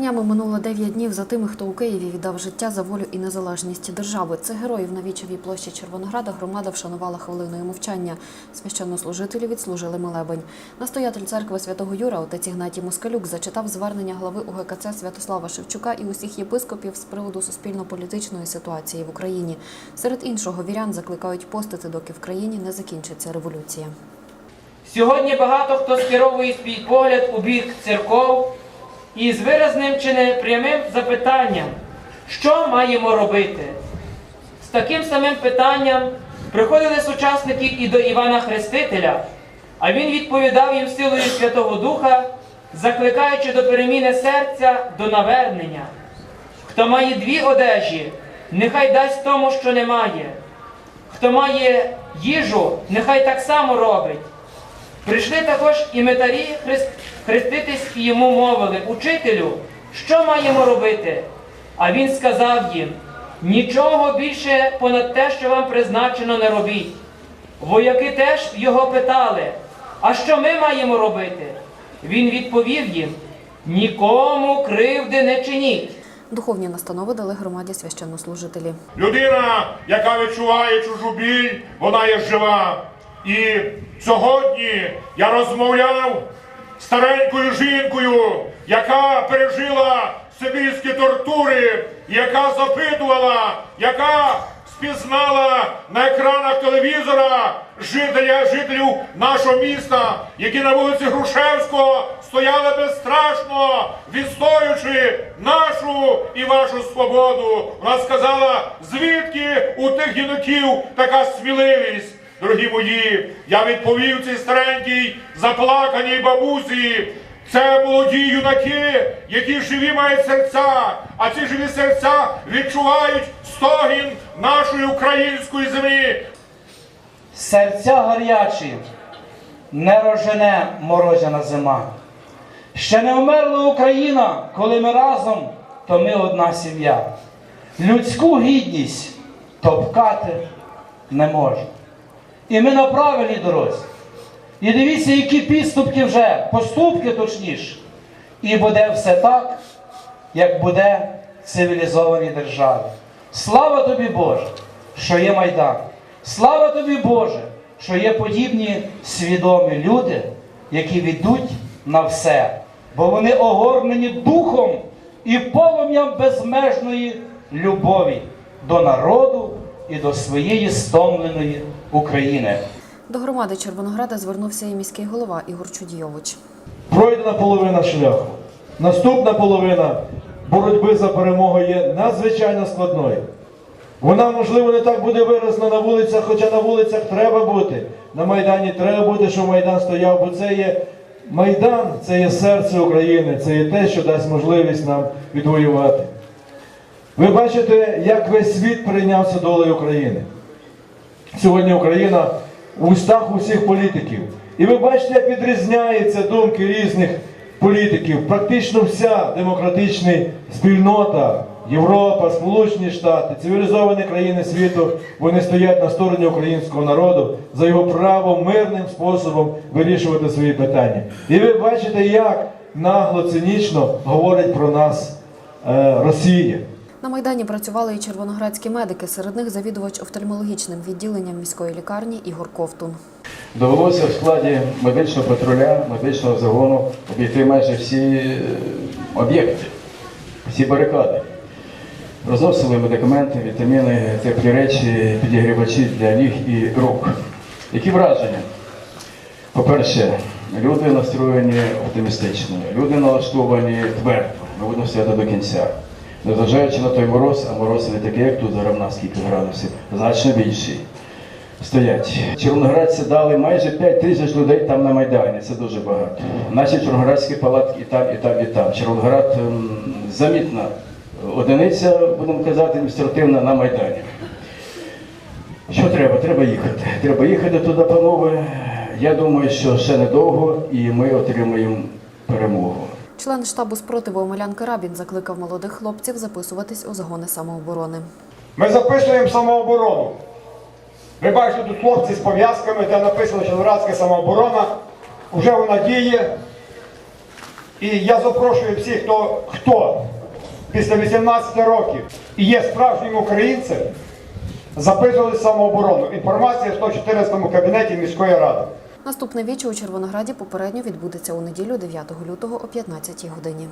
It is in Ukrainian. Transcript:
Днями минуло 9 днів за тими, хто у Києві віддав життя за волю і незалежність держави. Цих героїв на вічовій площі Червонограда громада вшанувала хвилиною мовчання. Священнослужителі відслужили молебень. Настоятель церкви святого Юра, отець Ігнатій Москалюк, зачитав звернення глави УГКЦ Святослава Шевчука і усіх єпископів з приводу суспільно-політичної ситуації в Україні. Серед іншого вірян закликають постити, доки в країні не закінчиться революція. Сьогодні багато хто скеровує свій погляд у бік церков і з виразним чи не прямим запитанням, що маємо робити. З таким самим питанням приходили сучасники і до Івана Хрестителя, а він відповідав їм силою Святого Духа, закликаючи до переміни серця, до навернення. Хто має дві одежі, нехай дасть тому, що немає. Хто має їжу, нехай так само робить. Прийшли також і метарі. Хреститись і йому мовили, учителю, що маємо робити? А він сказав їм, нічого більше понад те, що вам призначено, не робіть. Вояки теж його питали, а що ми маємо робити? Він відповів їм, нікому кривди не чиніть. Духовні настанови дали громаді священнослужителі. Людина, яка відчуває чужу біль, вона є жива. І сьогодні я розмовляв старенькою жінкою, яка пережила сибірські тортури, яка запитувала, яка спізнала на екранах телевізора жителя, жителів нашого міста, які на вулиці Грушевського стояли безстрашно, відстоюючи нашу і вашу свободу. Вона сказала, звідки у тих юнаків така сміливість. Дорогі мої, я відповів цій старенькій заплаканій бабусі. Це молоді юнаки, які живі мають серця, а ці живі серця відчувають стогін нашої української землі. Серця гарячі, не рожене морозяна зима. Ще не вмерла Україна, коли ми разом, то ми одна сім'я. Людську гідність топкати не можна. І ми на правильній дорозі. І дивіться, які підступки вже, поступки точніше. І буде все так, як буде в цивілізованій державі. Слава тобі, Боже, що є Майдан. Слава тобі, Боже, що є подібні свідомі люди, які йдуть на все, бо вони огорнені духом і полум'ям безмежної любові до народу і до своєї стомленої України. До громади Червонограда звернувся і міський голова Ігор Чудійович. Пройдена половина шляху. Наступна половина боротьби за перемогу є надзвичайно складною. Вона, можливо, не так буде виразна на вулицях, хоча на вулицях треба бути. На Майдані треба бути, щоб Майдан стояв, бо це є Майдан, це є серце України, це є те, що дасть можливість нам відвоювати. Ви бачите, як весь світ прийнявся долею України. Сьогодні Україна в устах усіх політиків. І ви бачите, як відрізняються думки різних політиків. Практично вся демократична спільнота, Європа, Сполучені Штати, цивілізовані країни світу, вони стоять на стороні українського народу за його право мирним способом вирішувати свої питання. І ви бачите, як нагло, цинічно говорить про нас е, Росія. На Майдані працювали і червоноградські медики. Серед них завідувач офтальмологічним відділенням міської лікарні Ігор Ковтун. Довелося в складі медичного патруля, медичного загону обійти майже всі е, об'єкти, всі барикади. Розносили медикаменти, вітаміни, теплі речі, підігрівачі для ніг і рук. Які враження? По-перше, люди настроєні оптимістично, люди налаштовані твердо, ми будемо стояти до кінця. Незважаючи на той мороз, а мороз не такий, як тут, зараз в нас скільки градусів, значно більший. Стоять. Червоноградці дали майже 5 тисяч людей там на Майдані. Це дуже багато. Наші червоноградські палатки і там, і там, і там. Червоноград ем, замітна одиниця, будемо казати, адміністративна на Майдані. Що треба? Треба їхати. Треба їхати туди, панове. Я думаю, що ще недовго і ми отримаємо перемогу. Член штабу спротиву Омелян Карабін закликав молодих хлопців записуватись у загони самооборони. Ми записуємо самооборону. Ви бачите, тут хлопці з пов'язками, де написано що Червоноградська самооборона. Вже вона діє. І я запрошую всіх, хто, хто після 18 років і є справжнім українцем, записували самооборону. Інформація в 114 кабінеті міської ради. Наступне віче у Червонограді попередньо відбудеться у неділю 9 лютого о 15 годині.